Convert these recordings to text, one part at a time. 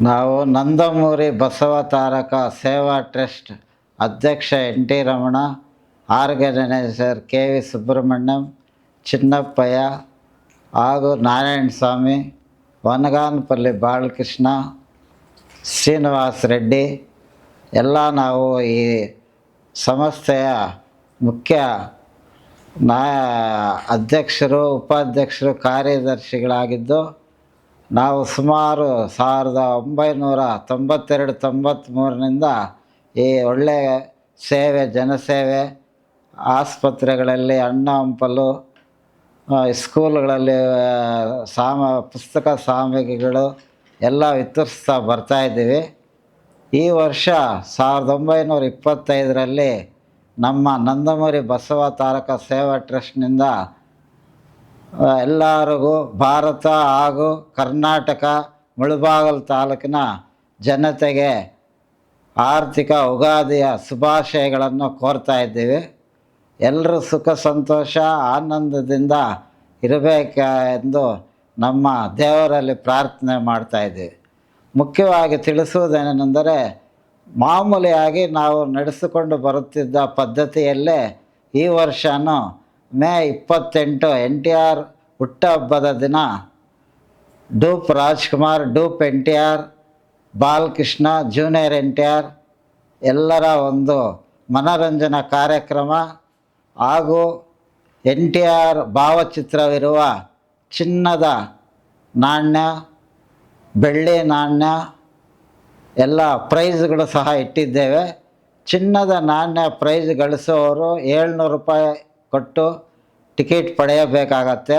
ನಾವು ನಂದಮೂರಿ ಬಸವ ತಾರಕ ಸೇವಾ ಟ್ರಸ್ಟ್ ಅಧ್ಯಕ್ಷ N T Ramana organiser K V Subrahmanyam, Chinnappayya ಹಾಗೂ ನಾರಾಯಣ ಸ್ವಾಮಿ, ವನಗಾನಪಲ್ಲಿ ಬಾಲಕೃಷ್ಣ, ಶ್ರೀನಿವಾಸ್ ರೆಡ್ಡಿ. ಎಲ್ಲ ನಾವು ಈ ಸಂಸ್ಥೆಯ ಮುಖ್ಯ ನಾ, ಅಧ್ಯಕ್ಷರು, ಉಪಾಧ್ಯಕ್ಷರು, ಕಾರ್ಯದರ್ಶಿಗಳಾಗಿದ್ದು ನಾವು ಸುಮಾರು ಸಾವಿರದ ಒಂಬೈನೂರ ತೊಂಬತ್ತೆರಡು ತೊಂಬತ್ತ್ಮೂರರಿಂದ ಈ ಒಳ್ಳೆಯ ಸೇವೆ, ಜನಸೇವೆ, ಆಸ್ಪತ್ರೆಗಳಲ್ಲಿ ಅಣ್ಣ ಹಂಪಲು ಸ್ಕೂಲ್ಗಳಲ್ಲಿ ಸಾಮ, ಪುಸ್ತಕ ಸಾಮಗ್ರಿಗಳು ಎಲ್ಲ ವಿತರಿಸ್ತಾ ಬರ್ತಾಯಿದ್ದೀವಿ ಈ ವರ್ಷ ಸಾವಿರದ ಒಂಬೈನೂರ ಇಪ್ಪತ್ತೈದರಲ್ಲಿ ನಮ್ಮ ನಂದಮೂರಿ ಬಸವ ತಾರಕ ಸೇವಾ ಟ್ರಸ್ಟ್ನಿಂದ ಎಲ್ಲರಿಗೂ ಭಾರತ ಹಾಗೂ ಕರ್ನಾಟಕ ಮುಳುಬಾಗಲು ತಾಲೂಕಿನ ಜನತೆಗೆ ಆರ್ಥಿಕ ಉಗಾದಿಯ ಶುಭಾಶಯಗಳನ್ನು ಕೋರ್ತಾ ಇದ್ದೀವಿ. ಎಲ್ಲರೂ ಸುಖ, ಸಂತೋಷ, ಆನಂದದಿಂದ ಇರಬೇಕೆಂದು ನಮ್ಮ ದೇವರಲ್ಲಿ ಪ್ರಾರ್ಥನೆ ಮಾಡ್ತಾ ಇದ್ದೀವಿ. ಮುಖ್ಯವಾಗಿ ತಿಳಿಸುವುದೇನೆಂದರೆ, ಮಾಮೂಲಿಯಾಗಿ ನಾವು ನಡೆಸಿಕೊಂಡು ಬರುತ್ತಿದ್ದ ಪದ್ಧತಿಯಲ್ಲೇ ಈ ವರ್ಷವೂ ಮೇ ಇಪ್ಪತ್ತೆಂಟು ಎನ್ ಟಿ ಆರ್ ಹುಟ್ಟಹಬ್ಬದ ದಿನ dupe Rajkumar, dupe N T R, Balakrishna, junior N T R ಎಲ್ಲರ ಒಂದು ಮನೋರಂಜನಾ ಕಾರ್ಯಕ್ರಮ ಹಾಗೂ ಎನ್ ಟಿ ಆರ್ ಭಾವಚಿತ್ರವಿರುವ ಚಿನ್ನದ ನಾಣ್ಯ, ಬೆಳ್ಳಿ ನಾಣ್ಯ, ಎಲ್ಲ ಪ್ರೈಸ್ಗಳು ಸಹ ಇಟ್ಟಿದ್ದೇವೆ. ಚಿನ್ನದ ನಾಣ್ಯ ಪ್ರೈಸ್ ಗಳಿಸೋರು ಏಳ್ನೂರು ರೂಪಾಯಿ ಕೊಟ್ಟು ಟಿಕೆಟ್ ಪಡೆಯಬೇಕಾಗತ್ತೆ.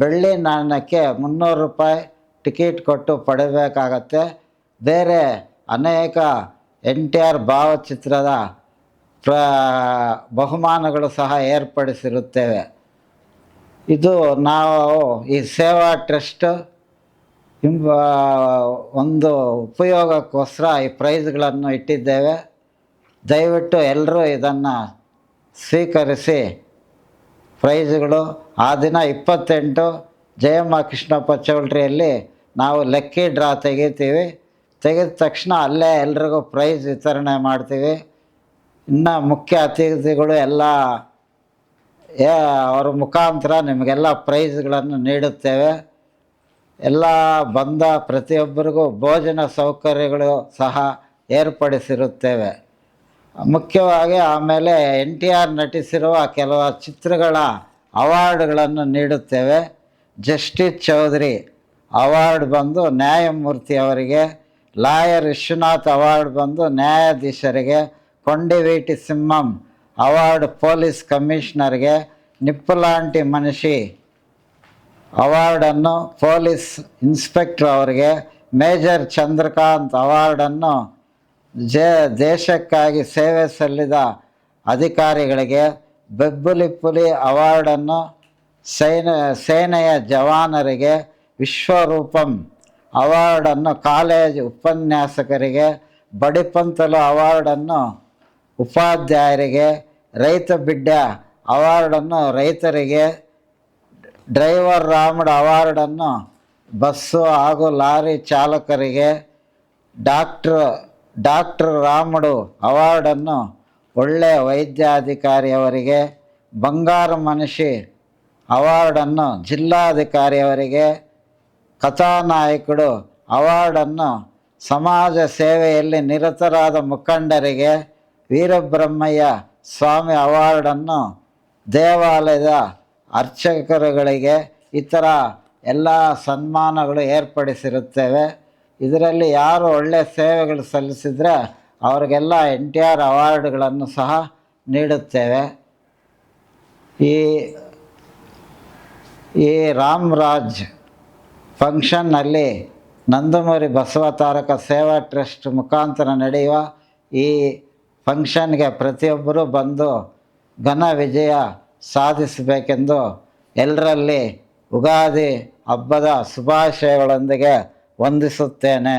ಬೆಳ್ಳಿ ನಾಣ್ಯಕ್ಕೆ ಮುನ್ನೂರು ರೂಪಾಯಿ ಟಿಕೆಟ್ ಕೊಟ್ಟು ಪಡೆಯಬೇಕಾಗತ್ತೆ. ಬೇರೆ ಅನೇಕ ಎನ್ ಟಿ ಆರ್ ಭಾವಚಿತ್ರದ ಪ್ರ, ಬಹುಮಾನಗಳು ಸಹ ಏರ್ಪಡಿಸಿರುತ್ತೇವೆ. ಇದು ನಾವು ಈ ಸೇವಾ ಟ್ರಸ್ಟ್ ಇಂಬ ಒಂದು ಉಪಯೋಗಕ್ಕೋಸ್ಕರ ಈ ಪ್ರೈಸ್ಗಳನ್ನು ಇಟ್ಟಿದ್ದೇವೆ. ದಯವಿಟ್ಟು ಎಲ್ಲರೂ ಇದನ್ನು ಸ್ವೀಕರಿಸಿ. ಪ್ರೈಸ್ಗಳು. ಆ ದಿನ ಇಪ್ಪತ್ತೆಂಟು ಜಯಮ್ಮ ಕೃಷ್ಣಪ್ಪ ಚೌಲ್ಟ್ರಿಯಲ್ಲಿ ನಾವು ಲಕ್ಕಿ ಡ್ರಾ ತೆಗಿತೀವಿ. ತೆಗೆದ ತಕ್ಷಣ ಅಲ್ಲೇ ಎಲ್ರಿಗೂ ಪ್ರೈಸ್ ವಿತರಣೆ ಮಾಡ್ತೀವಿ. ಇನ್ನು ಮುಖ್ಯ ಅತಿಥಿಗಳು ಎಲ್ಲ ಅವರ ಮುಖಾಂತರ ನಿಮಗೆಲ್ಲ ಪ್ರೈಸ್ಗಳನ್ನು ನೀಡುತ್ತೇವೆ. ಎಲ್ಲ ಬಂದ ಪ್ರತಿಯೊಬ್ಬರಿಗೂ ಭೋಜನ ಸೌಕರ್ಯಗಳು ಸಹ ಏರ್ಪಡಿಸಿರುತ್ತೇವೆ. ಮುಖ್ಯವಾಗಿ ಆಮೇಲೆ ಎನ್ ಟಿ ಆರ್ ನಟಿಸಿರುವ ಕೆಲವು ಚಿತ್ರಗಳ ಅವಾರ್ಡ್ಗಳನ್ನು ನೀಡುತ್ತೇವೆ. ಜಸ್ಟಿಸ್ ಚೌಧರಿ ಅವಾರ್ಡ್ ಬಂದು ನ್ಯಾಯಮೂರ್ತಿ ಅವರಿಗೆ, ಲಾಯರ್ ವಿಶ್ವನಾಥ್ ಅವಾರ್ಡ್ ಬಂದು ನ್ಯಾಯಾಧೀಶರಿಗೆ, ಕೊಂಡಿವೀಟಿ ಸಿಂಹಂ ಅವಾರ್ಡ್ ಪೊಲೀಸ್ ಕಮಿಷನರ್ಗೆ, ನಿಪ್ಪಲಾಂಟಿ ಮನಿಷಿ ಅವಾರ್ಡನ್ನು ಪೊಲೀಸ್ ಇನ್ಸ್ಪೆಕ್ಟರ್ ಅವರಿಗೆ, ಮೇಜರ್ ಚಂದ್ರಕಾಂತ್ ಅವಾರ್ಡನ್ನು ಜೇ, ದೇಶಕ್ಕಾಗಿ ಸೇವೆ ಸಲ್ಲಿದ ಅಧಿಕಾರಿಗಳಿಗೆ ಬೆಬ್ಬುಲಿ ಪುಲಿ ಅವಾರ್ಡನ್ನು ಸೈನ, ಸೇನೆಯ ಜವಾನರಿಗೆ ವಿಶ್ವರೂಪಂ ಅವಾರ್ಡನ್ನು ಕಾಲೇಜ್ ಉಪನ್ಯಾಸಕರಿಗೆ ಬಡಿಪಂತಲು ಅವಾರ್ಡನ್ನು ಉಪಾಧ್ಯಾಯರಿಗೆ, ರೈತ ಬಿಡ್ಡ ಅವಾರ್ಡನ್ನು ರೈತರಿಗೆ, ಡ್ರೈವರ್ ರಾಮಡ್ ಅವಾರ್ಡನ್ನು ಬಸ್ಸು ಹಾಗೂ ಲಾರಿ ಚಾಲಕರಿಗೆ, ಡಾಕ್ಟ್ರ್ ಡಾಕ್ಟ್ರ್ ರಾಮಡು ಅವಾರ್ಡನ್ನು ಒಳ್ಳೆಯ ವೈದ್ಯಾಧಿಕಾರಿಯವರಿಗೆ, ಬಂಗಾರ ಮನುಷ್ಯ ಅವಾರ್ಡನ್ನು ಜಿಲ್ಲಾಧಿಕಾರಿಯವರಿಗೆ ಕಥಾನಾಯಕರು ಅವಾರ್ಡನ್ನು ಸಮಾಜ ಸೇವೆಯಲ್ಲಿ ನಿರತರಾದ ಮುಖಂಡರಿಗೆ ವೀರಬ್ರಹ್ಮಯ್ಯ ಸ್ವಾಮಿ ಅವಾರ್ಡನ್ನು ದೇವಾಲಯದ ಅರ್ಚಕರುಗಳಿಗೆ ಈ ಥರ ಎಲ್ಲ ಸನ್ಮಾನಗಳು ಏರ್ಪಡಿಸಿರುತ್ತೇವೆ. ಇದರಲ್ಲಿ ಯಾರು ಒಳ್ಳೆಯ ಸೇವೆಗಳು ಸಲ್ಲಿಸಿದರೆ ಅವರಿಗೆಲ್ಲ ಎನ್ ಟಿ ಆರ್ ಅವಾರ್ಡ್ಗಳನ್ನು ಸಹ ನೀಡುತ್ತೇವೆ. ಈ ಈ ರಾಮ್ರಾಜ್ ಫಂಕ್ಷನ್ನಲ್ಲಿ ನಂದಮೂರಿ ಬಸವ ತಾರಕ ಸೇವಾ ಟ್ರಸ್ಟ್ ಮುಖಾಂತರ ನಡೆಯುವ ಈ ಫಂಕ್ಷನ್ಗೆ ಪ್ರತಿಯೊಬ್ಬರೂ ಬಂದು ಘನ ವಿಜಯ ಸಾಧಿಸಬೇಕೆಂದು ಎಲ್ಲರಲ್ಲಿ ಉಗಾದಿ ಹಬ್ಬದ ಶುಭಾಶಯಗಳೊಂದಿಗೆ ವಂದಿಸುತ್ತೇನೆ.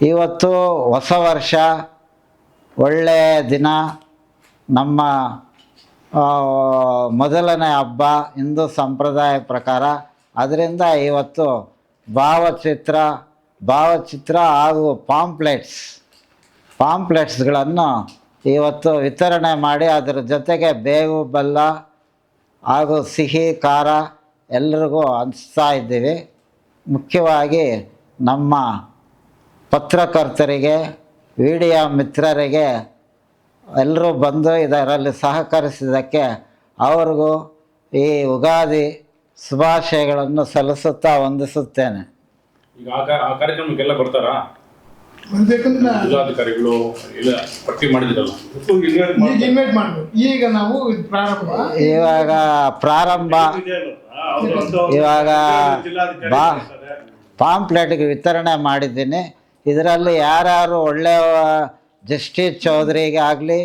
ಇವತ್ತು ಹೊಸ ವರ್ಷ ಒಳ್ಳೆಯ ದಿನ ನಮ್ಮ ಮೊದಲನೇ ಹಬ್ಬ ಹಿಂದೂ ಸಂಪ್ರದಾಯ ಪ್ರಕಾರ. ಅದರಿಂದ ಇವತ್ತು ಭಾವಚಿತ್ರ ಭಾವಚಿತ್ರ ಹಾಗೂ ಪಾಂಪ್ಲೆಟ್ಸ್ ಪಾಂಪ್ಲೆಟ್ಸ್ಗಳನ್ನು ಇವತ್ತು ವಿತರಣೆ ಮಾಡಿ ಅದರ ಜೊತೆಗೆ ಬೇವು ಬೆಲ್ಲ ಹಾಗೂ ಸಿಹಿ ಖಾರ ಎಲ್ರಿಗೂ ಹಂಚ್ತಾ ಇದ್ದೀವಿ. ಮುಖ್ಯವಾಗಿ ನಮ್ಮ ಪತ್ರಕರ್ತರಿಗೆ ವಿಡಿಯೋ ಮಿತ್ರರಿಗೆ ಎಲ್ಲರೂ ಬಂದು ಇದರಲ್ಲಿ ಸಹಕರಿಸಿದ್ದಕ್ಕೆ ಅವ್ರಿಗೂ ಈ ಯುಗಾದಿ ಶುಭಾಶಯಗಳನ್ನು ಸಲ್ಲಿಸುತ್ತಾ ವಂದಿಸುತ್ತೇನೆ. ಈಗ ಆ ಕಾರ್ಯಕ್ರಮಕ್ಕೆಲ್ಲ ಬರ್ತಾರಾ? ಬರ್ಬೇಕಂದ್ರೆ ನಾ- ಜಿಲ್ಲಾಧಿಕಾರಿಗಳು ಇಲ್ಲ ಪಟ್ಟಿ ಮಾಡಿದಿರಲ್ಲ. ಈಗ ಇನ್ವೈಟ್ ಮಾಡ್ಬೇಕು. ಈಗ ನಾವು ಪ್ರಾರಂಭ. ಇವಾಗ ಪ್ರಾರಂಭ. ಇವಾಗ ಬಾ ಪಾಂಪ್ಲೆಟ್ಗೆ ವಿತರಣೆ ಮಾಡಿದ್ದೀನಿ. ಇದರಲ್ಲಿ ಯಾರ್ಯಾರು ಒಳ್ಳೆಯ ಜಸ್ಟಿಸ್ ಚೌಧರಿಗೆ ಆಗಲಿ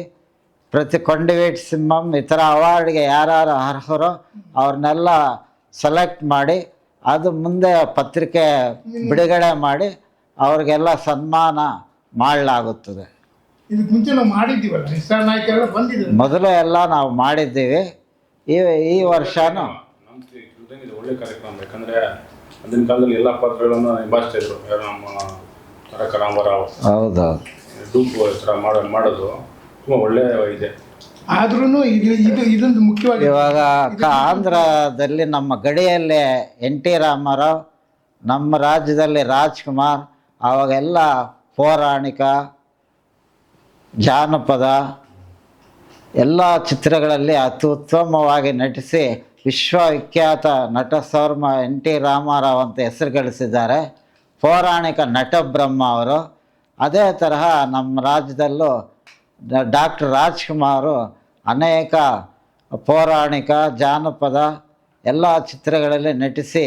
ಪ್ರತಿ ಕೊಂಡಿವೇಟ್ ಸಿಂಹಂ ಈ ಥರ ಅವಾರ್ಡ್ಗೆ ಯಾರ್ಯಾರು ಅರ್ಹರೋ ಅವ್ರನ್ನೆಲ್ಲ ಸೆಲೆಕ್ಟ್ ಮಾಡಿ ಅದು ಮುಂದೆ ಪತ್ರಿಕೆ ಬಿಡುಗಡೆ ಮಾಡಿ ಅವ್ರಿಗೆಲ್ಲ ಸನ್ಮಾನ ಮಾಡಲಾಗುತ್ತದೆ. ಮೊದಲು ಎಲ್ಲ ನಾವು ಮಾಡಿದ್ದೀವಿ. ಈ ಈ ವರ್ಷನೂ ನಮ್ಮ ಇದು ಒಳ್ಳೆ ಕಾರ್ಯಕ್ರಮ ಯಾಕಂದ್ರೆ ಅಂದಿನ ಕಾಲದಲ್ಲಿ ಎಲ್ಲ ಪಾತ್ರಗಳನ್ನು ನಿಭಾಯಿಸ್ತಾ ಇದ್ರು. ಯಾರು ನಮ್ಮ ತಾರಕ ರಾಮರಾವ್. ಹೌದೌದು. ಡೂಪ್ ಥರ ಮಾಡೋ ಮಾಡೋದು ತುಂಬ ಒಳ್ಳೆ ಇದೆ. ಆದ್ರೂ ಇದು ಇದು ಇದೊಂದು ಮುಖ್ಯವಾಗಿ ಇವಾಗ ಕ- ಆಂಧ್ರದಲ್ಲಿ ನಮ್ಮ ಗಡಿಯಲ್ಲಿ ಎನ್ ಟಿ ರಾಮಾರಾವ್ ನಮ್ಮ ರಾಜ್ಯದಲ್ಲಿ ರಾಜ್ಕುಮಾರ್ ಅವಾಗೆಲ್ಲ ಪೌರಾಣಿಕ ಜಾನಪದ ಎಲ್ಲ ಚಿತ್ರಗಳಲ್ಲಿ ಅತ್ಯುತ್ತಮವಾಗಿ ನಟಿಸಿ ವಿಶ್ವವಿಖ್ಯಾತ ನಟ ಸೌರ್ಮ ಎನ್ ಟಿ ರಾಮಾರಾವ್ ಅಂತ ಹೆಸರು ಗಳಿಸಿದ್ದಾರೆ. ಪೌರಾಣಿಕ ನಟ ಬ್ರಹ್ಮ ಅವರು. ಅದೇ ತರಹ ನಮ್ಮ ರಾಜ್ಯದಲ್ಲೂ ಡಾಕ್ಟರ್ ರಾಜ್ಕುಮಾರ್ ಅನೇಕ ಪೌರಾಣಿಕ ಜಾನಪದ ಎಲ್ಲ ಚಿತ್ರಗಳಲ್ಲಿ ನಟಿಸಿ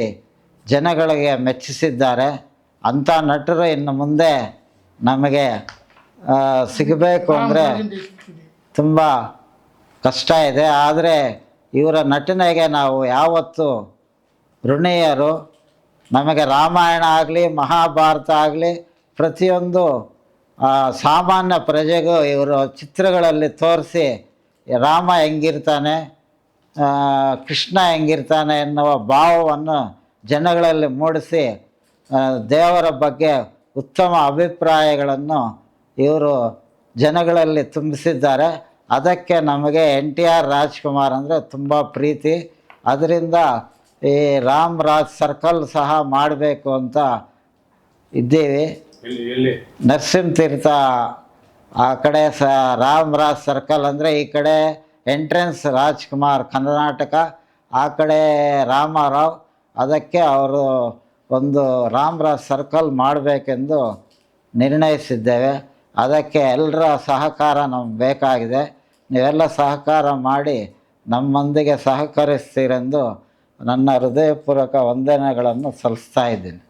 ಜನಗಳಿಗೆ ಮೆಚ್ಚಿಸಿದ್ದಾರೆ. ಅಂಥ ನಟರು ಇನ್ನು ಮುಂದೆ ನಮಗೆ ಸಿಗಬೇಕು ಅಂದರೆ ತುಂಬ ಕಷ್ಟ ಇದೆ. ಆದರೆ ಇವರ ನಟನೆಗೆ ನಾವು ಯಾವತ್ತು ಋಣೀಯರು. ನಮಗೆ ರಾಮಾಯಣ ಆಗಲಿ, ಮಹಾಭಾರತ ಆಗಲಿ, ಪ್ರತಿಯೊಂದು ಸಾಮಾನ್ಯ ಪ್ರಜೆಗೂ ಇವರು ಚಿತ್ರಗಳಲ್ಲಿ ತೋರಿಸಿ ರಾಮ ಹೆಂಗಿರ್ತಾನೆ ಕೃಷ್ಣ ಹೆಂಗಿರ್ತಾನೆ ಎನ್ನುವ ಭಾವವನ್ನು ಜನಗಳಲ್ಲಿ ಮೂಡಿಸಿ ದೇವರ ಬಗ್ಗೆ ಉತ್ತಮ ಅಭಿಪ್ರಾಯಗಳನ್ನು ಇವರು ಜನಗಳಲ್ಲಿ ತುಂಬಿಸಿದ್ದಾರೆ. ಅದಕ್ಕೆ ನಮಗೆ ಎನ್ ಟಿ ಆರ್ ರಾಜ್ಕುಮಾರ್ ಅಂದರೆ ತುಂಬ ಪ್ರೀತಿ. ಅದರಿಂದ ಈ ರಾಮ್ ರಾಜ್ ಸರ್ಕಲ್ ಸಹ ಮಾಡಬೇಕು ಅಂತ ಇದ್ದೀವಿ. ನರಸಿಂಹ ತೀರ್ಥ ಆ ಕಡೆ ಸ ರಾಮ್ ರಾಜ್ ಸರ್ಕಲ್ ಅಂದರೆ ಈ ಕಡೆ ಎಂಟ್ರೆನ್ಸ್ ರಾಜ್ಕುಮಾರ್ ಕರ್ನಾಟಕ ಆ ಕಡೆ ರಾಮಾರಾವ್. ಅದಕ್ಕೆ ಅವರು ಒಂದು ರಾಮರಾಜ್ ಸರ್ಕಲ್ ಮಾಡಬೇಕೆಂದು ನಿರ್ಣಯಿಸಿದ್ದೇವೆ. ಅದಕ್ಕೆ ಎಲ್ಲರ ಸಹಕಾರ ನಮ್ಗೆ ಬೇಕಾಗಿದೆ. ನೀವೆಲ್ಲ ಸಹಕಾರ ಮಾಡಿ ನಮ್ಮೊಂದಿಗೆ ಸಹಕರಿಸ್ತೀರೆಂದು ನನ್ನ ಹೃದಯಪೂರ್ವಕ ವಂದನೆಗಳನ್ನು ಸಲ್ಲಿಸ್ತಾ ಇದ್ದೀನಿ.